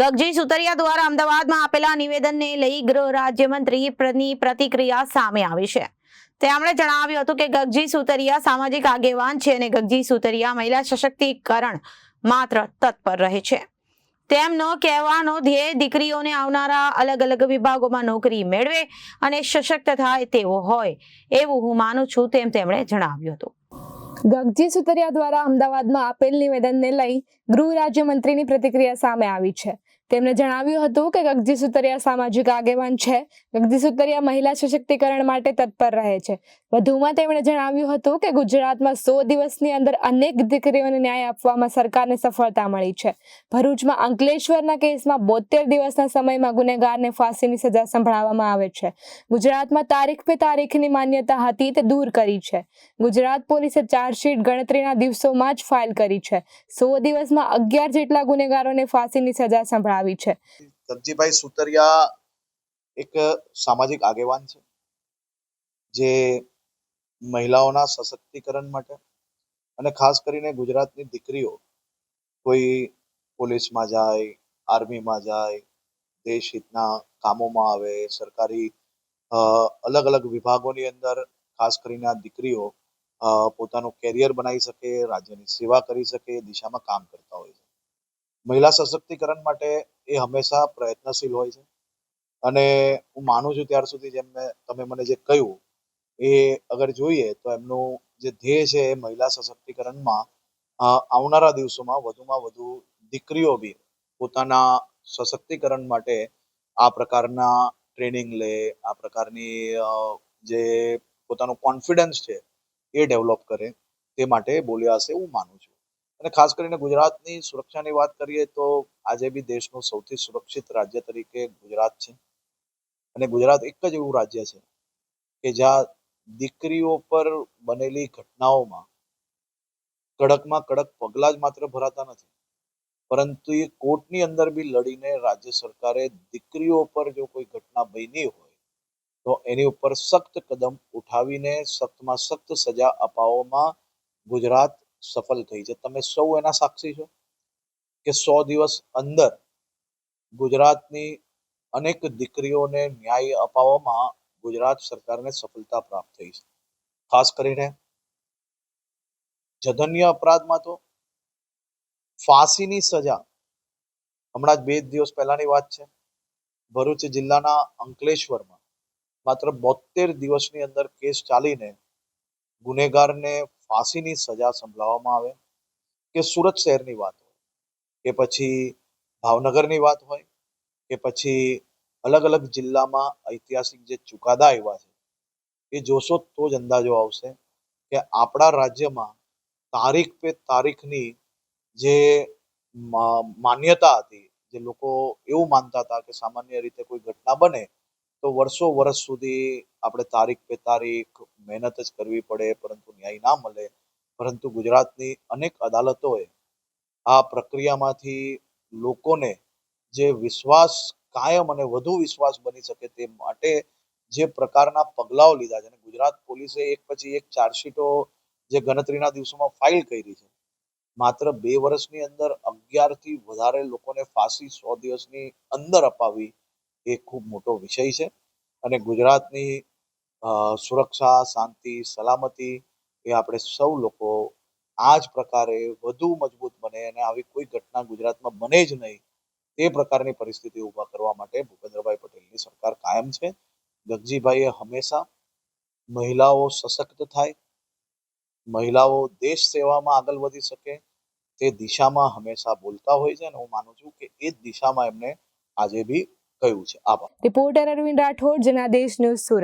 ગગજી સુતરિયા દ્વારા અમદાવાદમાં આપેલા નિવેદનને લઈ ગૃહ રાજ્યમંત્રીની પ્રતિક્રિયા સામે આવી છે. તેમણે જણાવ્યું હતું કે ગગજી સુતરિયા સામાજિક આગેવાન છે અને ગગજી સુતરિયા મહિલા સશક્તિકરણ માત્ર તત્પર રહે છે. તેમનો કહેવાનો ધ્યેય દીકરીઓને આવનારા અલગ અલગ વિભાગોમાં નોકરી મેળવે અને સશક્ત થાય તેવો હોય એવું હું માનું છું તેમ તેમણે જણાવ્યું હતું. ગગજી સુતરિયા દ્વારા અમદાવાદમાં આપેલ નિવેદનને લઈ ગૃહ રાજ્યમંત્રીની પ્રતિક્રિયા સામે આવી છે. તેમણે જણાવ્યું હતું કે ગગજી સુતરિયા સામાજિક આગેવાન છે. ગગજી સુતરિયા મહિલા સશક્તિકરણ માટે તત્પર રહે છે. વધુમાં તેમણે જણાવ્યું હતું કે ગુજરાતમાં સો દિવસની અંદર અનેક દીકરીઓને ન્યાય આપવામાં સરકારને સફળતા મળી છે. ભરૂચમાં અંકલેશ્વરના કેસમાં બોતેર દિવસના સમયમાં ગુનેગારને ફાંસીની સજા સંભળાવવામાં આવે છે. ગુજરાતમાં તારીખ પે તારીખની માન્યતા હતી તે દૂર કરી છે. ગુજરાત પોલીસે ચાર્જશીટ ગણતરીના દિવસોમાં જ ફાઇલ કરી છે. સો દિવસમાં અગિયાર જેટલા ગુનેગારોને ફાંસીની સજા સંભળાવી છે. સબજીભાઈ સુતરિયા એક સામાજિક આગેવાન છે, જે મહિલાઓના સશક્તિકરણ માટે અને ખાસ કરીને ગુજરાતની દીકરીઓ કોઈ પોલીસમાં જાય, આર્મીમાં જાય, દેશ હિતના કામોમાં આવે, સરકારી અલગ અલગ વિભાગોની અંદર ખાસ કરીને આ દીકરીઓ પોતાનું કેરિયર બનાવી શકે, રાજ્યની સેવા કરી શકે એ દિશામાં કામ કરતા હોય છે. મહિલા સશક્તિકરણ માટે એ હંમેશા પ્રયત્નશીલ હોય છે. અને હું માનું છું ત્યાર સુધી જેમ મેં, તમે મને જે કહ્યું એ અગર જોઈએ તો એમનું જે ધ્યેય છે એ મહિલા સશક્તિકરણમાં આવનારા દિવસોમાં વધુમાં વધુ દીકરીઓ બી પોતાના સશક્તિકરણ માટે આ પ્રકારના ટ્રેનિંગ લે, આ પ્રકારની જે પોતાનું કોન્ફિડન્સ છે એ ડેવલપ કરે તે માટે બોલ્યા હશે હું માનું છું. અને ખાસ કરીને ગુજરાતની સુરક્ષાની વાત કરીએ તો આજે બી દેશનું સૌથી સુરક્ષિત રાજ્ય તરીકે ગુજરાત છે. અને ગુજરાત એક જ એવું રાજ્ય છે કે જ્યાં દીકરીઓ પર બનેલી ઘટનાઓમાં કડકમાં કડક પગલાં જ માત્ર ભરાતા નથી. પરંતુ એ કોર્ટની અંદર બી લડીને રાજ્ય સરકારે દીકરીઓ પર જો કોઈ ઘટના બની હોય, તો એની ઉપર સખ્ત કદમ ઉઠાવીને સખ્તમાં સખ્ત સજા અપાવવામાં ગુજરાત સફળ થઈ છે. તમે સૌ એના સાક્ષી છો કે સો દિવસ અંદર ગુજરાતની અનેક દીકરીઓને ન્યાય અપાવવામાં ગુજરાત સરકારને સફળતા પ્રાપ્ત થઈ છે. ખાસ કરીને જધન્ય અપરાધમાં તો ફાંસીની સજા હમણાં જ બે દિવસ પહેલાની વાત છે. ભરૂચ જિલ્લાના અંકલેશ્વરમાં માત્ર બોતેર દિવસની અંદર કેસ ચાલીને ગુનેગારને ફાંસીની સજા સંભળાવવામાં આવે કે સુરત શહેરની વાત હોય, કે પછી ભાવનગરની વાત હોય, કે પછી અલગ અલગ જિલ્લામાં ઐતિહાસિક જે ચુકાદા આવ્યા છે, એ જોશો તો જ અંદાજો આવશે કે આપણા રાજ્યમાં તારીખ પે તારીખની જે માન્યતા હતી, જે લોકો એવું માનતા હતા કે સામાન્ય રીતે કોઈ ઘટના બને, તો વર્ષો વર્ષ સુધી આપણે તારીખ પે તારીખ મહેનત જ કરવી પડે, પરંતુ ન્યાય ના મળે. પરંતુ ગુજરાતની અનેક અદાલતોએ આ પ્રક્રિયામાંથી લોકોને જે વિશ્વાસ કાયમ અને વધુ વિશ્વાસ બની શકે તે માટે જે પ્રકારના પગલાઓ લીધા છે. અને ગુજરાત પોલીસે એક પછી એક ચાર્જશીટો જે ગણતરીના દિવસોમાં ફાઇલ કરી છે. માત્ર બે વર્ષની અંદર અગિયારથી વધારે લોકોને ફાંસી સો દિવસની અંદર અપાવી એ ખૂબ મોટો વિષય છે. અને ગુજરાતની સુરક્ષા, શાંતિ, સલામતી એ આપણે સૌ લોકો આ જ પ્રકારે વધુ મજબૂત બને અને આવી કોઈ ઘટના ગુજરાતમાં બને જ નહીં. તે પ્રકારની પરિસ્થિતિ ઊભા કરવા માટે ભૂપેન્દ્રભાઈ પટેલની સરકાર કાયમ છે. ગગજીભાઈએ હંમેશા મહિલાઓ સશક્ત થાય, મહિલાઓ દેશ સેવામાં આગળ વધી શકે, તે દિશામાં હંમેશા બોલતા હોય છે અને હું માનું છું કે એ જ દિશામાં એમને આજે બી કહ્યું છે. આભાર. Reporter Arvind Rathod, Janadesh news Surat.